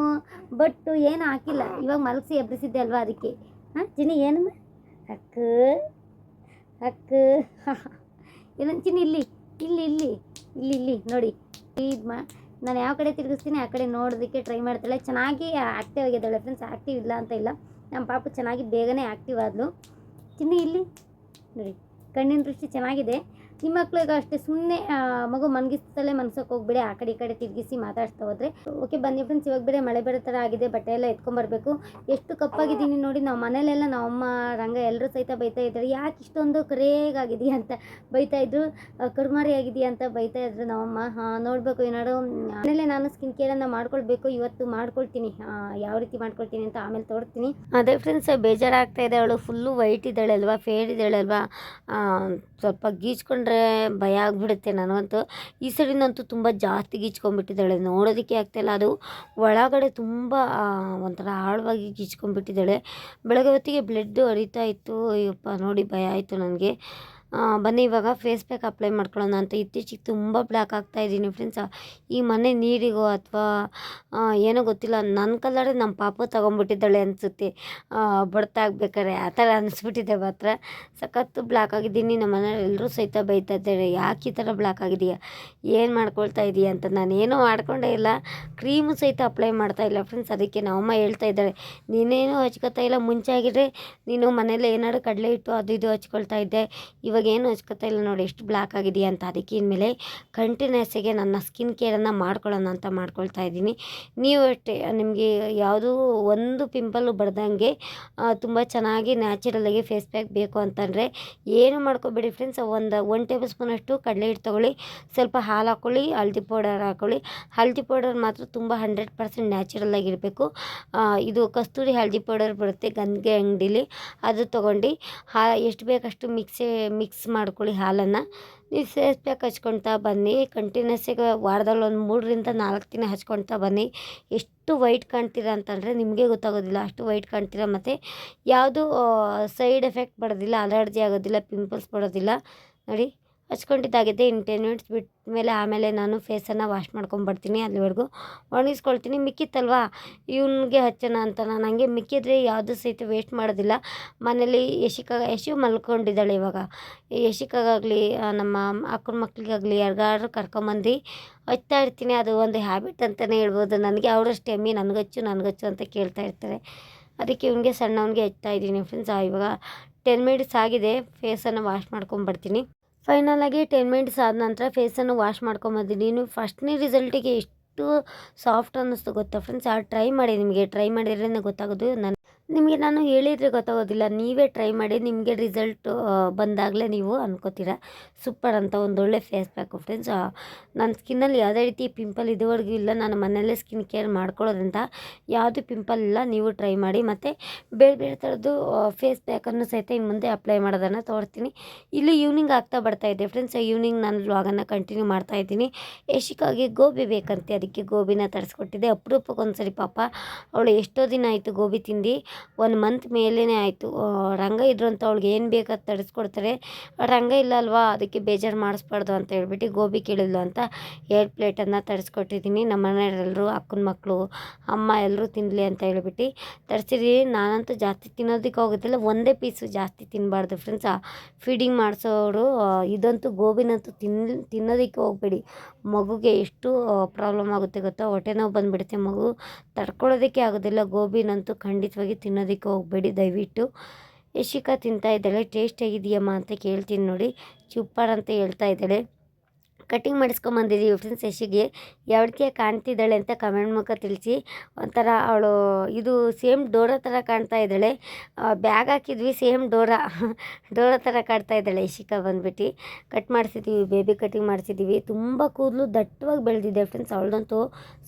ಬಟ್ಟು ಏನು ಹಾಕಿಲ್ಲ. ಇವಾಗ ಮಲಗಿಸಿ ಎಬ್ಬಿಸಿದ್ದೆ ಅಲ್ವಾ ಅದಕ್ಕೆ. ಹಾಂ, ಚಿನ್ನಿ, ಏನಮ್ಮ? ಅಕ್ಕ ಅಕ್ಕ ಏನಂತ ಚಿನಿ ಇಲ್ಲಿ ಇಲ್ಲಿ ಇಲ್ಲಿ. ಇಲ್ಲಿ ಇಲ್ಲಿ, ನೋಡಿ. ಇದು ಮಾ ನಾನು ಯಾವ ಕಡೆ ತಿರುಗಿಸ್ತೀನಿ, ಆ ಕಡೆ ನೋಡೋದಕ್ಕೆ ಟ್ರೈ ಮಾಡ್ತಾಳೆ. ಚೆನ್ನಾಗಿ ಆ್ಯಕ್ಟಿವ್ ಆಗಿದ್ದಾಳೆ ಫ್ರೆಂಡ್ಸ್ ಆ್ಯಕ್ಟಿವ್ ಇಲ್ಲ ಅಂತ ಇಲ್ಲ. ನಮ್ಮ ಪಾಪು ಚೆನ್ನಾಗಿ ಬೇಗನೆ ಆ್ಯಕ್ಟಿವ್ ಆದಳು ಚಿನ್ನಿ ಇಲ್ಲಿ. ನೋಡಿ, ಕಣ್ಣಿನ ದೃಷ್ಟಿ ಚೆನ್ನಾಗಿದೆ. ನಿಮ್ಮ ಮಕ್ಳಿಗೆ ಅಷ್ಟೇ ಸುಮ್ಮನೆ ಮಗು ಮನ್ಗಿಸ್ತಲೇ ಮನ್ಸಕ್ಕೆ ಹೋಗ್ಬೇಡಿ, ಆ ಕಡೆ ಈ ಕಡೆ ತಿರುಗಿಸಿ ಮಾತಾಡ್ತಾ ಹೋದ್ರೆ ಓಕೆ ಬನ್ನಿ ಫ್ರೆಂಡ್ಸ್ ಇವಾಗ ಬೇರೆ ಮಳೆ ಬರೋ ಥರ ಆಗಿದೆ, ಬಟ್ಟೆ ಎಲ್ಲ ಎತ್ಕೊಂಬರ್ಬೇಕು ಎಷ್ಟು ಕಪ್ಪಾಗಿದ್ದೀನಿ ನೋಡಿ, ನಾವು ಮನೇಲೆಲ್ಲ ನಮ್ಮಮ್ಮ ರಂಗ ಎಲ್ಲರೂ ಸಹಿತ ಬೈತಾ ಇದ್ದಾರೆ. ಯಾಕೆ ಇಷ್ಟೊಂದು ಕರೇಗಾಗಿದೆಯಾ ಅಂತ ಬೈತಾ ಇದ್ರು? ಕರ್ಮಾರಿ ಆಗಿದೆಯಾ ಅಂತ ಬೈತಾ ಇದ್ರು ಹಾಂ ನೋಡಬೇಕು ಏನಾದ್ರು ಮನೇಲೆ ನಾನು ಸ್ಕಿನ್ ಕೇರನ್ನು ಮಾಡ್ಕೊಳ್ಬೇಕು, ಇವತ್ತು ಮಾಡ್ಕೊಳ್ತೀನಿ. ಯಾವ ರೀತಿ ಮಾಡ್ಕೊಳ್ತೀನಿ ಅಂತ ಆಮೇಲೆ ತೋರಿಸ್ತೀನಿ. ಅದೇ ಫ್ರೆಂಡ್ಸ್ ಬೇಜಾರಾಗ್ತಾ ಇದೆ ಅವಳು. ಫುಲ್ಲು ವೈಟ್ ಇದ್ದಾಳೆ ಅಲ್ವಾ ಫೇರ್ ಇದ್ದಾಳೆ ಅಲ್ವಾ? ಸ್ವಲ್ಪ ಸ್ವಲ್ಪ ಗೀಚ್ಕೊಂಡ್ರೆ ಭಯ ಆಗಿಬಿಡುತ್ತೆ ನನಗಂತೂ. ಈ ಸೈಡಿನಂತೂ ತುಂಬ ಜಾಸ್ತಿ ಗೀಚ್ಕೊಂಡ್ಬಿಟ್ಟಿದ್ದಾಳೆ. ನೋಡೋದಕ್ಕೆ ಆಗ್ತಾಯಿಲ್ಲ ಅದು ಒಳಗಡೆ ತುಂಬ ಒಂಥರ ಆಳವಾಗಿ ಗೀಚ್ಕೊಂಡ್ಬಿಟ್ಟಿದ್ದಾಳೆ. ಬೆಳಗ್ಗೆ ಹೊತ್ತಿಗೆ ಬ್ಲಡ್ ಹರಿತಾ ಇತ್ತು. ಅಯ್ಯಪ್ಪ, ನೋಡಿ ಭಯ ಆಯಿತು ನನಗೆ. ಬನ್ನಿ, ಇವಾಗ ಫೇಸ್ ಪ್ಯಾಕ್ ಅಪ್ಲೈ ಮಾಡ್ಕೊಳ್ಳೋಣ ಅಂತ ಇತ್ತೀಚೆಗೆ ತುಂಬ ಬ್ಲ್ಯಾಕ್ ಆಗ್ತಾ ಇದ್ದೀನಿ ಫ್ರೆಂಡ್ಸ್ ಈ ಮನೆ ನೀರಿಗೋ ಅಥವಾ ಏನೋ ಗೊತ್ತಿಲ್ಲ ನನ್ನ ಕಲರ್ ನಮ್ಮ ಪಾಪ ತೊಗೊಂಬಿಟ್ಟಿದ್ದಾಳೆ ಅನಿಸುತ್ತೆ. ಬಡ್ತಾಗಬೇಕಾರೆ ಆ ಥರ ಅನಿಸ್ಬಿಟ್ಟಿದೆ ಮಾತ್ರ. ಸಖತ್ತು ಬ್ಲ್ಯಾಕ್ ಆಗಿದ್ದೀನಿ, ನಮ್ಮ ಎಲ್ಲರೂ ಸಹಿತ ಬೈತಾ ಇದ್ದಾರೆ. ಯಾಕೆ ಈ ಥರ ಬ್ಲ್ಯಾಕ್ ಆಗಿದೆಯಾ? ಏನು ಮಾಡ್ಕೊಳ್ತಾ ಇದೀಯ ಅಂತ ನಾನು ಏನೂ ಮಾಡ್ಕೊಂಡೇ ಇಲ್ಲ. ಕ್ರೀಮು ಸಹಿತ ಅಪ್ಲೈ ಮಾಡ್ತಾ ಇಲ್ಲ ಫ್ರೆಂಡ್ಸ್ ಅದಕ್ಕೆ ನಮ್ಮಮ್ಮ ಹೇಳ್ತಾ ಇದ್ದಾಳೆ, ನೀನೇನು ಹಚ್ಕೋತಾ ಇಲ್ಲ. ಮುಂಚೆ ಆಗಿದ್ರೆ ನೀನು ಮನೇಲಿ ಏನಾದ್ರು ಕಡಲೆ ಇಟ್ಟು ಅದು ಇದು ಹಚ್ಕೊಳ್ತಾ ಇದ್ದೆ. ಇವಾಗ ಏನು ಹಚ್ಕೋತಾ ಇಲ್ಲ ನೋಡಿ ಎಷ್ಟು ಬ್ಲ್ಯಾಕ್ ಆಗಿದೆಯಾ ಅಂತ. ಅದಕ್ಕೆ ಇನ್ಮೇಲೆ ಕಂಟಿನ್ಯೂಸಿಗೆ ನನ್ನ ಸ್ಕಿನ್ ಕೇರನ್ನು ಮಾಡ್ಕೊಳ್ಳೋಣ ಅಂತ ಮಾಡ್ಕೊಳ್ತಾ ಇದ್ದೀನಿ. ನೀವು ಅಷ್ಟೇ, ನಿಮಗೆ ಯಾವುದೂ ಒಂದು ಪಿಂಪಲ್ಲು ಬರ್ದಂಗೆ ತುಂಬ ಚೆನ್ನಾಗಿ ನ್ಯಾಚುರಲಾಗಿ ಫೇಸ್ ಪ್ಯಾಕ್ ಬೇಕು ಅಂತಂದರೆ ಏನು ಮಾಡ್ಕೋಬೇಡಿ ಫ್ರೆಂಡ್ಸ್ ಒಂದು ಒನ್ ಟೇಬಲ್ ಸ್ಪೂನಷ್ಟು ಕಡಲೆ ಹಿಟ್ಟು ತೊಗೊಳ್ಳಿ, ಸ್ವಲ್ಪ ಹಾಲು ಹಾಕ್ಕೊಳ್ಳಿ ಹಳದಿ ಪೌಡರ್ ಹಾಕ್ಕೊಳ್ಳಿ ಹಳದಿ ಪೌಡರ್ ಮಾತ್ರ ತುಂಬ ಹಂಡ್ರೆಡ್ ಪರ್ಸೆಂಟ್ ನ್ಯಾಚುರಲ್ ಆಗಿರಬೇಕು ಇದು ಕಸ್ತೂರಿ ಹಲ್ದಿ ಪೌಡರ್ ಬರುತ್ತೆ ಗಂಗೆ ಅಂಗಡೀಲಿ. ಅದು ತೊಗೊಂಡು, ಹಾ, ಎಷ್ಟು ಬೇಕಷ್ಟು ಮಿಕ್ಸಿ ಮಿಕ್ಸ್ ಮಾಡ್ಕೊಳ್ಳಿ ಹಾಲನ್ನು. ನೀವು ಫೇಸ್ ಪ್ಯಾಕ್ ಹಚ್ಕೊಳ್ತಾ ಬನ್ನಿ ಕಂಟಿನ್ಯೂಸಿಗೆ ವಾರದಲ್ಲಿ ಒಂದು ಮೂರರಿಂದ ನಾಲ್ಕು ದಿನ ಹಚ್ಕೊಳ್ತಾ ಬನ್ನಿ. ಎಷ್ಟು ವೈಟ್ ಕಾಣ್ತೀರ ಅಂತಂದರೆ ನಿಮಗೆ ಗೊತ್ತಾಗೋದಿಲ್ಲ. ಅಷ್ಟು ವೈಟ್ ಕಾಣ್ತೀರ ಮತ್ತು ಯಾವುದು ಸೈಡ್ ಎಫೆಕ್ಟ್ ಬರೋದಿಲ್ಲ, ಅಲರ್ಜಿ ಆಗೋದಿಲ್ಲ ಪಿಂಪಲ್ಸ್ ಬರೋದಿಲ್ಲ. ನೋಡಿ. ಹಚ್ಕೊಂಡಿದ್ದಾಗಿದೆ ಇನ್ನು ಟೆನ್ ಮಿನಿಟ್ಸ್ ಬಿಟ್ಟ ಮೇಲೆ ಆಮೇಲೆ ನಾನು ಫೇಸನ್ನು ವಾಶ್ ಮಾಡ್ಕೊಂಬರ್ತೀನಿ ಅಲ್ಲಿವರೆಗೂ. ಒಣಗಿಸ್ಕೊಳ್ತೀನಿ. ಮಿಕ್ಕಿತ್ತಲ್ವಾ? ಇವನಿಗೆ ಹಚ್ಚೋಣ ಅಂತ ನಾನು ಹಂಗೆ ಮಿಕ್ಕಿದ್ರೆ ಯಾವುದು ಸಹಿತ ವೇಸ್ಟ್ ಮಾಡೋದಿಲ್ಲ. ಮನೇಲಿ ಯಶಿಕ ಯಶು ಮಲ್ಕೊಂಡಿದ್ದಾಳೆ ಇವಾಗ. ಯಶಿಕಾಗಲಿ ನಮ್ಮ ಅಕ್ಕನ ಮಕ್ಕಳಿಗಾಗಲಿ ಯಾರಿಗಾದ್ರೂ ಕರ್ಕೊಂಬಂದು ಹಚ್ತಾ ಇರ್ತೀನಿ. ಅದು ಒಂದು ಹ್ಯಾಬಿಟ್ ಅಂತಲೇ ಹೇಳ್ಬೋದು. ನನಗೆ ಅವರಷ್ಟು ಎಮ್ಮಿ ನನಗಚ್ಚು ನನಗಚ್ಚು ಅಂತ ಕೇಳ್ತಾ ಇರ್ತಾರೆ. ಅದಕ್ಕೆ ಇವನಿಗೆ ಸಣ್ಣವನಿಗೆ ಹಚ್ತಾ ಇದ್ದೀನಿ ಫ್ರೆಂಡ್ಸ್ ಇವಾಗ ಟೆನ್ ಮಿನಿಟ್ಸ್ ಆಗಿದೆ. ಫೇಸನ್ನು ವಾಶ್ ಮಾಡ್ಕೊಂಬರ್ತೀನಿ ಫೈನಲಾಗಿ ಟೆನ್ ಮಿನಿಟ್ಸ್ ಆದ ನಂತರ ಫೇಸನ್ನು ವಾಶ್ ಮಾಡ್ಕೊಂಬಂದಿದ್ದೀನಿ ಫಸ್ಟ್ನೇ ರಿಸಲ್ಟಿಗೆ ಎಷ್ಟು ಸಾಫ್ಟ್ ಅನ್ನಿಸ್ತು ಗೊತ್ತಾ ಫ್ರೆಂಡ್ಸ್ ಆ ಟ್ರೈ ಮಾಡಿ ನಿಮಗೆ? ಟ್ರೈ ಮಾಡಿದ್ರೇ ಗೊತ್ತಾಗೋದು. ನನ್ನ ನಿಮಗೆ ನಾನು ಹೇಳಿದರೆ ಗೊತ್ತಾಗೋದಿಲ್ಲ. ನೀವೇ ಟ್ರೈ ಮಾಡಿ ನಿಮಗೆ ರಿಸಲ್ಟ್ ಬಂದಾಗಲೇ ನೀವು ಅನ್ಕೋತೀರ. ಸೂಪರ್ ಅಂತ ಒಂದೊಳ್ಳೆ ಫೇಸ್ ಪ್ಯಾಕು ಫ್ರೆಂಡ್ಸ್ ನನ್ನ ಸ್ಕಿನ್ನಲ್ಲಿ ಯಾವುದೇ ರೀತಿ ಪಿಂಪಲ್ ಇದುವರೆಗೂ ಇಲ್ಲ. ನಾನು ಮನೆಯಲ್ಲೇ ಸ್ಕಿನ್ ಕೇರ್ ಮಾಡ್ಕೊಳ್ಳೋದ್ರಿಂದ ಯಾವುದು ಪಿಂಪಲ್ ಇಲ್ಲ, ನೀವು ಟ್ರೈ ಮಾಡಿ. ಮತ್ತು ಬೇರೆ ಬೇರೆ ಥರದ್ದು ಫೇಸ್ ಪ್ಯಾಕನ್ನು ಸಹಿತ ಇನ್ನು ಮುಂದೆ ಅಪ್ಲೈ ಮಾಡೋದನ್ನು ತೋರಿಸ್ತೀನಿ. ಇಲ್ಲಿ ಈವ್ನಿಂಗ್ ಆಗ್ತಾ ಬರ್ತಾ ಇದೆ ಫ್ರೆಂಡ್ಸ್ ಈವ್ನಿಂಗ್ ನಾನು ವ್ಲಾಗನ್ನು ಕಂಟಿನ್ಯೂ ಮಾಡ್ತಾ ಇದ್ದೀನಿ. ಯಶಿಕಾಗಿ ಗೋಬಿ ಬೇಕಂತೆ. ಅದಕ್ಕೆ ಗೋಬಿನ ತರಿಸ್ಕೊಟ್ಟಿದ್ದೆ. ಅಪರೂಪಕ್ಕೆ ಒಂದ್ಸರಿ ಪಾಪ, ಅವಳು ಎಷ್ಟೋ ದಿನ ಆಯಿತು ಗೋಬಿ ತಿಂದು. ಒಂದು ಮಂತ್ ಮೇಲೇ ಆಯಿತು. ರಂಗ ಇದ್ರು ಅಂತ ಅವಳಿಗೆ ಏನು ಬೇಕಾದ ತರಿಸ್ಕೊಡ್ತಾರೆ ರಂಗ ಇಲ್ಲ ಅಲ್ವಾ, ಅದಕ್ಕೆ ಬೇಜಾರು ಮಾಡಿಸ್ಬಾರ್ದು ಅಂತ ಹೇಳ್ಬಿಟ್ಟು ಗೋಬಿ ಕೇಳಿದ್ಲು ಅಂತ ಎರಡು ಪ್ಲೇಟನ್ನು ತರಿಸ್ಕೊಟ್ಟಿದ್ದೀನಿ ನಮ್ಮ ಮನೆಯವರೆಲ್ಲರೂ ಅಕ್ಕನ ಮಕ್ಕಳು ಅಮ್ಮ ಎಲ್ಲರೂ ತಿನ್ನಲಿ ಅಂತ ಹೇಳ್ಬಿಟ್ಟು ತರಿಸಿದ್ದೀನಿ ನಾನಂತೂ ಜಾಸ್ತಿ ತಿನ್ನೋದಕ್ಕೆ ಹೋಗೋದಿಲ್ಲ, ಒಂದೇ ಪೀಸು ಜಾಸ್ತಿ ತಿನ್ನಬಾರ್ದು ಫ್ರೆಂಡ್ಸ್ ಫೀಡಿಂಗ್ ಮಾಡಿಸೋರು ಇದಂತೂ ಗೋಬಿನಂತೂ ತಿನ್, ತಿನ್ನೋದಕ್ಕೆ ಹೋಗಬೇಡಿ. ಮಗುಗೆ ಎಷ್ಟು ಪ್ರಾಬ್ಲಮ್ ಆಗುತ್ತೆ ಗೊತ್ತಾ? ಹೊಟ್ಟೆ ನೋವು ಬಂದುಬಿಡುತ್ತೆ ಮಗು. ತಡ್ಕೊಳ್ಳೋದಕ್ಕೆ ಆಗೋದಿಲ್ಲ. ಗೋಬಿನಂತೂ ಖಂಡಿತವಾಗಿ ತಿನ್ನೋದಕ್ಕೆ ಹೋಗಬೇಡಿ. ದಯವಿಟ್ಟು ಯಶಿಕಾ ತಿಂತಾ ಇದ್ದಾಳೆ. ಟೇಸ್ಟ್ ಹೇಗಿದೆಯಮ್ಮ ಅಂತ ಕೇಳ್ತೀನಿ ನೋಡಿ. ಚುಪ್ಪಾಡ್ ಅಂತ ಹೇಳ್ತಾ ಇದ್ದಾಳೆ. Cutting ಮಾಡಿಸ್ಕೊಂಬಂದಿದ್ದೀವಿ friends ಯಶಿಗೆ. ಯಾವಳಿಕೆ ಕಾಣ್ತಿದ್ದಾಳೆ ಅಂತ ಕಮೆಂಟ್ ಮೂಲಕ ತಿಳಿಸಿ. ಒಂಥರ ಅವಳು ಇದು ಸೇಮ್ ಡೋರ ಥರ ಕಾಣ್ತಾ ಇದ್ದಾಳೆ. ಬ್ಯಾಗ್ ಹಾಕಿದ್ವಿ ಸೇಮ್ ಡೋರ ಡೋರ ಥರ ಕಾಣ್ತಾ ಇದ್ದಾಳೆ ಯಶಿಕಾ ಬಂದ್ಬಿಟ್ಟು. ಕಟ್ ಮಾಡಿಸಿದ್ದೀವಿ ಬೇಬಿ ಕಟಿಂಗ್ ಮಾಡಿಸಿದ್ದೀವಿ ತುಂಬ ಕೂದಲು ದಟ್ಟವಾಗಿ ಬೆಳೆದಿದೆ ಫ್ರೆಂಡ್ಸ್ ಅವಳದಂತೂ.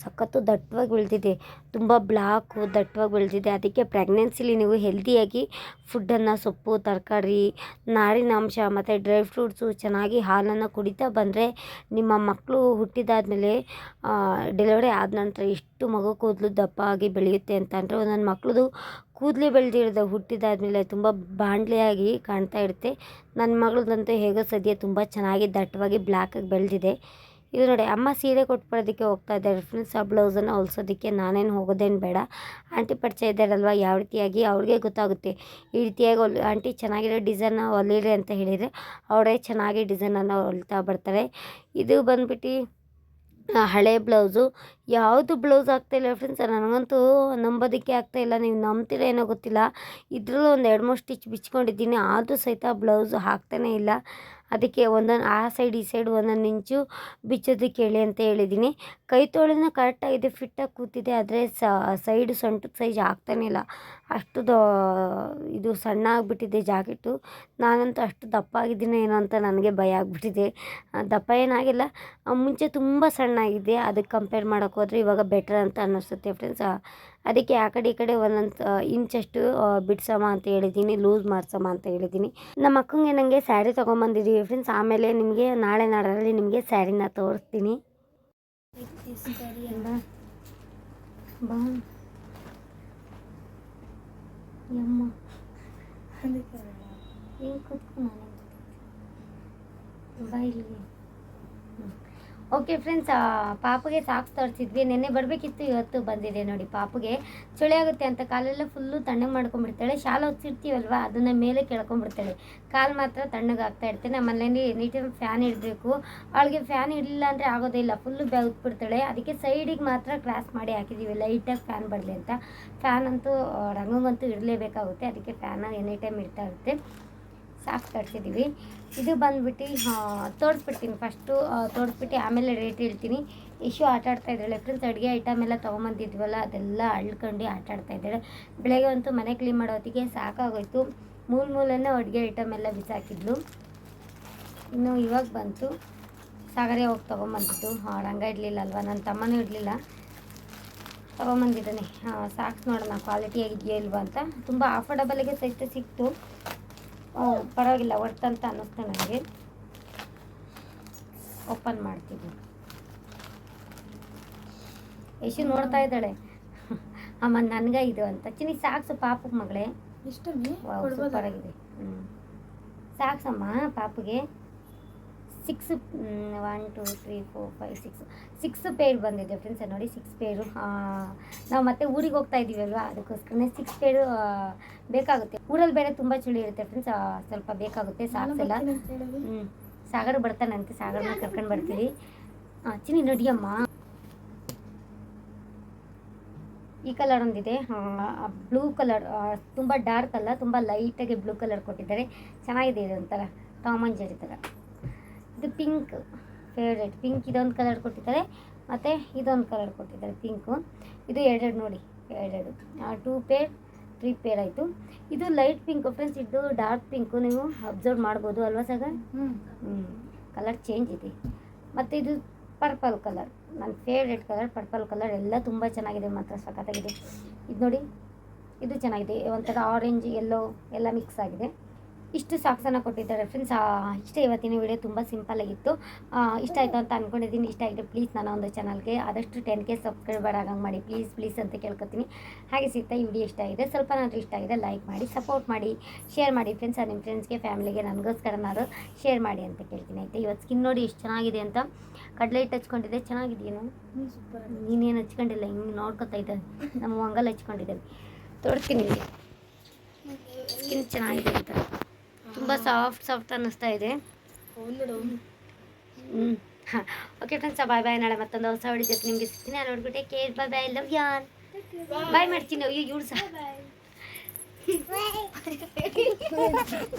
ಸಖತ್ತು ದಟ್ಟವಾಗಿ ಬೆಳೆದಿದೆ. ತುಂಬ ಬ್ಲಾಕು ದಟ್ಟವಾಗಿ ಬೆಳೆದಿದೆ. ಅದಕ್ಕೆ ಪ್ರೆಗ್ನೆನ್ಸಿಲಿ ನೀವು ಹೆಲ್ದಿಯಾಗಿ ಫುಡ್ಡನ್ನು ಸೊಪ್ಪು, ತರಕಾರಿ ನಾರಿನಾಂಶ ಮತ್ತು ಡ್ರೈ ಫ್ರೂಟ್ಸು ಚೆನ್ನಾಗಿ ಹಾಲನ್ನು ಕುಡಿತಾ ಬಂದರೆ ನಿಮ್ಮ ಮಕ್ಕಳು ಹುಟ್ಟಿದಾದಮೇಲೆ ಡೆಲಿವರಿ ಆದ ನಂತರ ಎಷ್ಟು ಮಗು ಕೂದಲು ದಪ್ಪ ಆಗಿ ಬೆಳೆಯುತ್ತೆ ಅಂತ ಅಂದರೆ ನನ್ನ ಮಕ್ಕಳದು ಕೂದಲೇ ಬೆಳೆದಿರೋದು ಹುಟ್ಟಿದಾದಮೇಲೆ ತುಂಬ ಬಾಂಡ್ಲೆಯಾಗಿ ಕಾಣ್ತಾ ಇರುತ್ತೆ. ನನ್ನ ಮಗಳದಂತೂ ಹೇಗೋ ಸದ್ಯ ತುಂಬ ಚೆನ್ನಾಗಿ ದಟ್ಟವಾಗಿ ಬ್ಲ್ಯಾಕಾಗಿ ಬೆಳೆದಿದೆ. ಇದು ನೋಡಿ, ಅಮ್ಮ ಸೀರೆ ಕೊಟ್ಬಿಡೋದಕ್ಕೆ ಹೋಗ್ತಾ ಇದ್ದಾರೆ. ಫ್ರೆಂಡ್ಸ್ ಆ ಬ್ಲೌಸನ್ನು ಹೊಲ್ಸೋದಕ್ಕೆ ನಾನೇನು ಹೋಗೋದೇನು ಬೇಡ. ಆಂಟಿ ಪರಿಚಯ ಇದ್ದಾರಲ್ವ? ಯಾವ ರೀತಿಯಾಗಿ? ಅವ್ರಿಗೆ ಗೊತ್ತಾಗುತ್ತೆ. ಈ ರೀತಿಯಾಗಿ ಹೊಲ್, ಆಂಟಿ ಚೆನ್ನಾಗಿರೋ ಡಿಸೈನ್ನ ಹೊಲಿರಿ ಅಂತ ಹೇಳಿದರೆ, ಅವರೇ ಚೆನ್ನಾಗಿ ಡಿಸೈನನ್ನು ಹೊಲ್ತಾ ಬರ್ತಾರೆ. ಇದು ಬಂದ್ಬಿಟ್ಟು ಹಳೆ ಬ್ಲೌಸು ಯಾವುದು ಬ್ಲೌಸ್ ಆಗ್ತಾಯಿಲ್ಲ ಫ್ರೆಂಡ್ಸ್ ನನಗಂತೂ ನಂಬೋದಕ್ಕೆ ಆಗ್ತಾಯಿಲ್ಲ ನೀವು ನಂಬ್ತೀರ ಏನೋ ಗೊತ್ತಿಲ್ಲ. ಇದರಲ್ಲೂ ಒಂದು ಎರಡು ಮೂರು ಸ್ಟಿಚ್ ಬಿಚ್ಕೊಂಡಿದ್ದೀನಿ. ಆದರೂ ಸಹಿತ ಬ್ಲೌಸ್ ಹಾಕ್ತಾನೇ ಇಲ್ಲ. ಅದಕ್ಕೆ ಒಂದೊಂದು ಆ ಸೈಡ್ ಈ ಸೈಡ್ ಒಂದೊಂದು ಇಂಚು ಬಿಚ್ಚೋದಕ್ಕೆ ಕೇಳಿ ಅಂತ ಹೇಳಿದ್ದೀನಿ ಕೈ ತೋಳಿನ ಕರೆಕ್ಟಾಗಿದೆ ಫಿಟ್ಟಾಗಿ ಕೂತಿದೆ, ಆದರೆ ಸೈಡ್ ಸೊಂಟದ ಸೈಜ್ ಆಗ್ತಾನೇ ಇಲ್ಲ. ಅಷ್ಟು ದೊ, ಇದು ಸಣ್ಣ ಆಗಿಬಿಟ್ಟಿದೆ ಜಾಕೆಟು. ನಾನಂತೂ ಅಷ್ಟು ದಪ್ಪ ಆಗಿದ್ದೀನೋ ಏನೋ ಅಂತ ನನಗೆ ಭಯ ಆಗಿಬಿಟ್ಟಿದೆ. ದಪ್ಪ ಏನಾಗಿಲ್ಲ. ಮುಂಚೆ ತುಂಬ ಸಣ್ಣ ಆಗಿದೆ, ಅದಕ್ಕೆ ಕಂಪೇರ್ ಮಾಡೋಕ್ಕೋದ್ರೆ ಇವಾಗ ಬೆಟರ್ ಅಂತ ಅನ್ನಿಸುತ್ತೆ ಫ್ರೆಂಡ್ಸ್ ಅದಕ್ಕೆ ಆ ಕಡೆ ಈ ಕಡೆ ಒಂದೊಂದು ಇಂಚಷ್ಟು ಬಿಡ್ಸಮ್ಮ ಅಂತ ಹೇಳಿದ್ದೀನಿ ಲೂಸ್ ಮಾಡ್ಸಮ್ಮ ಅಂತ ಹೇಳಿದ್ದೀನಿ ನಮ್ಮ ಅಕ್ಕಂಗೆ ನನಗೆ ಸ್ಯಾರಿ ತೊಗೊಂಬಂದಿದ್ದೀವಿ ಫ್ರೆಂಡ್ಸ್ ಆಮೇಲೆ ನಿಮಗೆ ನಾಳೆ ನಾಡಲ್ಲಿ ನಿಮಗೆ ಸ್ಯಾರಿನ ತೋರಿಸ್ತೀನಿ ಬಾ. ಬಾ. ಯಮ್ಮ ಹಿಂಗೆ ಕೂತ್ಕೊ ನಾನೇ ಬಾ ಇಲ್ಲಿಗೆ ಓಕೆ ಫ್ರೆಂಡ್ಸ್ ಪಾಪಗೆ ಸಾಕ್ಸ್ ತರಿಸಿದ್ವಿ. ನೆನ್ನೆ ಬರಬೇಕಿತ್ತು, ಇವತ್ತು ಬಂದಿದೆ ನೋಡಿ ಪಾಪಗೆ. ಚಳಿ ಆಗುತ್ತೆ ಅಂತ ಕಾಲೆಲ್ಲ ಫುಲ್ಲು ತಣ್ಣಗೆ ಮಾಡ್ಕೊಂಡ್ಬಿಡ್ತಾಳೆ. ಶಾಲೆ ಹೊತ್ತಿರ್ತೀವಲ್ವ ಅದನ್ನು ಮೇಲೆ ಕೇಳ್ಕೊಂಡ್ಬಿಡ್ತಾಳೆ. ಕಾಲು ಮಾತ್ರ ತಣ್ಣಗೆ ಆಗ್ತಾ ನಮ್ಮ ಮನೇಲಿ ಎನಿ ಫ್ಯಾನ್ ಇಡಬೇಕು. ಅವಳಿಗೆ ಫ್ಯಾನ್ ಇಡಲಿಲ್ಲ ಅಂದರೆ ಆಗೋದಿಲ್ಲ ಫುಲ್ಲು ಬೆವ್ತ್ಬಿಡ್ತಾಳೆ ಅದಕ್ಕೆ ಸೈಡಿಗೆ ಮಾತ್ರ ಕ್ಲಾಸ್ ಮಾಡಿ ಹಾಕಿದ್ದೀವಿ ಲೈಟಾಗಿ ಫ್ಯಾನ್ ಬರಲಿ ಅಂತ. ಫ್ಯಾನ್ ಅಂತೂ ರಂಗಂಗಂತೂ ಇಡಲೇಬೇಕಾಗುತ್ತೆ ಅದಕ್ಕೆ ಫ್ಯಾನ್ ಎನಿ ಟೈಮ್ ಇಡ್ತಾ ಇರುತ್ತೆ. ಸಾಕ್ಸ್ ತರಿಸಿದ್ದೀವಿ. ಇದು ಬಂದ್ಬಿಟ್ಟು ತೋರಿಸ್ಬಿಡ್ತೀನಿ ಫಸ್ಟು ತೋರಿಸ್ಬಿಟ್ಟು ಆಮೇಲೆ ರೇಟ್ ಹೇಳ್ತೀನಿ. ಇಶು ಆಟ ಆಡ್ತಾ ಇದ್ದಾಳೆ, ಫ್ರೆಂಡ್ಸ್, ಅಡುಗೆ ಐಟಮ್ ಎಲ್ಲ ತೊಗೊಂಬಂದಿದ್ವಲ್ಲ, ಅದೆಲ್ಲ ಅಳ್ಕೊಂಡು ಆಟ ಆಡ್ತಾ ಇದ್ದಾಳೆ. ಬೆಳಗ್ಗೆ ಅಂತೂ ಮನೆ ಕ್ಲೀನ್ ಮಾಡೋ ಹೊತ್ತಿಗೆ ಸಾಕಾಗೋಯ್ತು. ಮೂಲ ಮೂಲನೇ ಅಡುಗೆ ಐಟಮ್ ಎಲ್ಲ ಬಿಸಾಕಿದ್ಲು. ಇನ್ನು ಇವಾಗ ಬಂತು. ಸಾಗರೇ ಹೋಗಿ ತೊಗೊಂಬಂದಿದ್ದು. ರಂಗ ಇಡಲಿಲ್ಲ ಅಲ್ವಾ? ನನ್ನ ತಮ್ಮನೂ ಇಡಲಿಲ್ಲ. ತೊಗೊಂಬಂದಿದ್ದಾನೆ. ಸಾಕ್ಸ್ ನೋಡೋಣ ಕ್ವಾಲಿಟಿ ಆಗಿದೆಯೋ ಇಲ್ವಾ ಅಂತ. ತುಂಬ ಆಫರ್ಡಬಲಿಗೆ ಸಹಿತ ಸಿಕ್ತು. ಪರವಾಗಿಲ್ಲ ಅಂತ ಅನ್ನಿಸ್ತು ನನಗೆ. ಓಪನ್ ಮಾಡ್ತೀನಿ. ಯಶು ನೋಡ್ತಾ ಇದ್ದಾಳೆ. ಅಮ್ಮ ನನಗೆ ಇದು ಅಂತ. ಚಿನಿ ಸಾಕ್ಸು ಪಾಪಕ್ಕೆ ಮಗಳೇ. ಇಷ್ಟನೇ ಪರವಾಗಿದೆ? ಹ್ಞೂ ಸಾಕ್ಸಮ್ಮ ಪಾಪಗೆ. Six one two three four five six six pair ಬಂದಿದೆ ಫ್ರೆಂಡ್ಸ್ ನೋಡಿ ಸಿಕ್ಸ್ ಪೇರು ನಾವು ಮತ್ತೆ ಊರಿಗೆ ಹೋಗ್ತಾ ಇದ್ದೀವಿ ಅಲ್ವಾ ಅದಕ್ಕೋಸ್ಕರನೇ ಸಿಕ್ಸ್ ಪೇರು ಬೇಕಾಗುತ್ತೆ. ಊರಲ್ಲಿ ಬೇರೆ ತುಂಬ ಚಳಿ ಇರುತ್ತೆ ಫ್ರೆಂಡ್ಸ್ ಸ್ವಲ್ಪ ಬೇಕಾಗುತ್ತೆ ಸಾಕ್ಸ್ ಎಲ್ಲ. ಹ್ಞೂ ಸಾಗರ್ ಬರ್ತಾನಂತೆ ಸಾಗರನ ಕರ್ಕೊಂಡು ಬರ್ತೀವಿ ಹಾಂ ಚಿನ್ನಿ ನಡಿಯಮ್ಮ ಈ ಕಲರ್ ಒಂದಿದೆ. ಬ್ಲೂ ಕಲರ್ ತುಂಬ ಡಾರ್ಕ್ ಅಲ್ಲ ತುಂಬ ಲೈಟಾಗಿ ಬ್ಲೂ ಕಲರ್ ಕೊಟ್ಟಿದ್ದಾರೆ. ಚೆನ್ನಾಗಿದೆ ಇದು ಒಂಥರ ಟಾಮ್ ಅಂಡ್ ಜೆರಿ ಥರ ಇದು ಪಿಂಕ್ ಫೇವ್ರೇಟ್. ಪಿಂಕ್ ಇದೊಂದು ಕಲರ್ ಕೊಟ್ಟಿದ್ದಾರೆ. ಮತ್ತು ಇದೊಂದು ಕಲರ್ ಕೊಟ್ಟಿದ್ದಾರೆ ಪಿಂಕು. ಇದು ಎರಡೆರಡು ನೋಡಿ. ಎರಡೆರಡು. ಟೂ ಪೇರ್ ತ್ರೀ ಪೇರ್ ಆಯಿತು. ಇದು ಲೈಟ್ ಪಿಂಕ್ ಫ್ರೆಂಡ್ಸ್ ಇದು ಡಾರ್ಕ್ ಪಿಂಕು ನೀವು ಅಬ್ಸರ್ವ್ ಮಾಡ್ಬೋದು ಅಲ್ವಾ ಸಾಗ? ಹ್ಞೂ ಕಲರ್ ಚೇಂಜ್ ಇದೆ. ಮತ್ತು ಇದು ಪರ್ಪಲ್ ಕಲರ್ ನನ್ನ ಫೇವ್ರೇಟ್ ಕಲರ್ ಪರ್ಪಲ್ ಕಲರ್ ಎಲ್ಲ ತುಂಬ ಚೆನ್ನಾಗಿದೆ ಮಾತ್ರ ಸಖತ್ತಾಗಿದೆ. ಇದು ನೋಡಿ. ಇದು ಚೆನ್ನಾಗಿದೆ. ಒಂಥರ ಆರೆಂಜ್ ಎಲ್ಲೋ ಎಲ್ಲ ಮಿಕ್ಸ್ ಆಗಿದೆ. ಇಷ್ಟು ಸಾಕ್ಸನ್ನು ಕೊಟ್ಟಿದ್ದಾರೆ ಫ್ರೆಂಡ್ಸ್ ಇಷ್ಟೇ ಇವತ್ತಿನ ವಿಡಿಯೋ ತುಂಬ ಸಿಂಪಲ್ ಆಗಿತ್ತು. ಇಷ್ಟ ಆಯಿತು ಅಂತ ಅಂದ್ಕೊಂಡಿದ್ದೀನಿ ಇಷ್ಟ ಆಗಿದೆ ಪ್ಲೀಸ್ ನನ್ನ ಒಂದು ಚಾನಲ್ಗೆ ಆದಷ್ಟು ಟೆನ್ ಕೆ ಸಬ್ಸ್ಕ್ರೈಬರ್ ಆಗಂಗೆ ಮಾಡಿ. ಪ್ಲೀಸ್ ಪ್ಲೀಸ್ ಅಂತ ಕೇಳ್ಕೊತೀನಿ. ಹಾಗೆ ಸಿಗ್ತಾ ಈ ವಿಡಿಯೋ ಇಷ್ಟ ಆಗಿದೆ. ಸ್ವಲ್ಪನಾದರೂ ಇಷ್ಟ ಆಗಿದೆ ಲೈಕ್ ಮಾಡಿ ಸಪೋರ್ಟ್ ಮಾಡಿ ಶೇರ್ ಮಾಡಿ ಫ್ರೆಂಡ್ಸ್ ನಿಮ್ಮ ಫ್ರೆಂಡ್ಸ್ಗೆ ಫ್ಯಾಮಿಲಿಗೆ ನನಗೋಸ್ಕರನಾದ್ರು ಶೇರ್ ಮಾಡಿ ಅಂತ ಕೇಳ್ತೀನಿ. ಆಯಿತಾ? ಇವತ್ತು ಸ್ಕಿನ್ ನೋಡಿ ಎಷ್ಟು ಚೆನ್ನಾಗಿದೆ ಅಂತ ಕಡಲೆ ಹಿಟ್ಟು ಹಚ್ಕೊಂಡಿದ್ದೆ. ಚೆನ್ನಾಗಿದೆಯೇನು? ನೀನೇನು ಹಚ್ಕೊಂಡಿಲ್ಲ? ಹಿಂಗೆ ನೋಡ್ಕೊತಾ ಇದ್ದೆ. ನಮ್ಮ ಮಂಗಲ್ ಹಚ್ಕೊಂಡಿದ್ದೇನೆ. ತೋರಿಸ್ತೀನಿ ಸ್ಕಿನ್ ಚೆನ್ನಾಗಿದೆ ಅಂತ. ತುಂಬ ಸಾಫ್ಟ್ ಸಾಫ್ಟ್ ಅನ್ನಿಸ್ತಾ ಇದೆ. ಹ್ಞೂ ಹಾಂ ಓಕೆ ಫ್ರೆಂಡ್ಸ್ ಬಾಯ್ ಬಾಯ್ ನಾಳೆ ಮತ್ತೊಂದು ಹೊಸ ಹೊಡಿ ಜೊತೆ ನಿಮಗೆ ಸಿಗ್ತೀನಿ. ನೋಡ್ಬಿಟ್ಟೆ ಕೇರ್ ಬಾಯ್ ಬಾಯ್ ಲವ್ ಯಾನ್ ಬಾಯ್ ಮಾಡ್ತೀನಿ. ಅಯ್ಯೋ ಇವ್ಳು ಸಹ.